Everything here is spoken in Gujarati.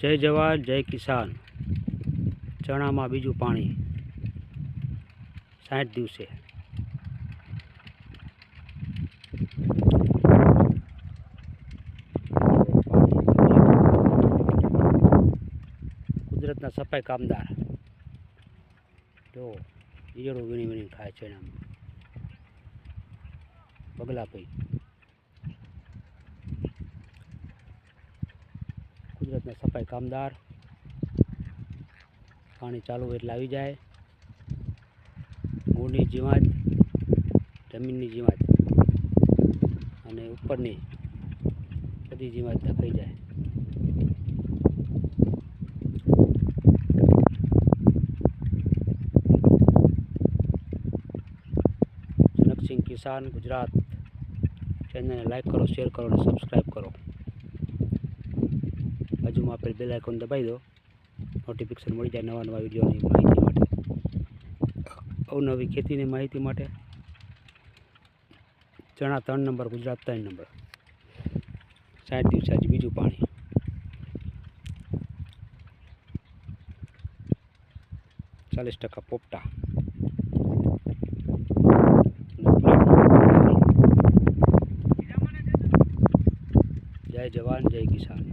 જય જવાન, જય કિસાન. ચણામાં બીજું પાણી. સાઠ દિવસે. કુદરતના સફાઈ કામદાર. જો ઈયળો વીણી વીણી ખાય છે એનામાં. બગલા પઈ કુદરતના સફાઈ કામદાર. પાણી ચાલુ હોય એટલે આવી જાય. મૂળની જીવાત, જમીનની જીવાત. અને ઉપરની બધી જીવાત દખાઈ જાય. જનકસિંહ કિસાન ગુજરાત. ચેનલને લાઈક કરો, શેર કરો અને સબસ્ક્રાઈબ કરો. બાજુમાં આપેલ બેલ આઇકોન દબાવી દો. નોટિફિકેશન મળી જાય નવા નવા વિડીયોની માહિતી માટે. અવનવી ખેતીની માહિતી માટે. ચણા ત્રણ નંબર, ગુજરાત ત્રણ નંબર. સાઠ દિવસે આજે બીજું પાણી. ચાલીસ ટકા પોપટા. જય જવાન, જય કિસાન.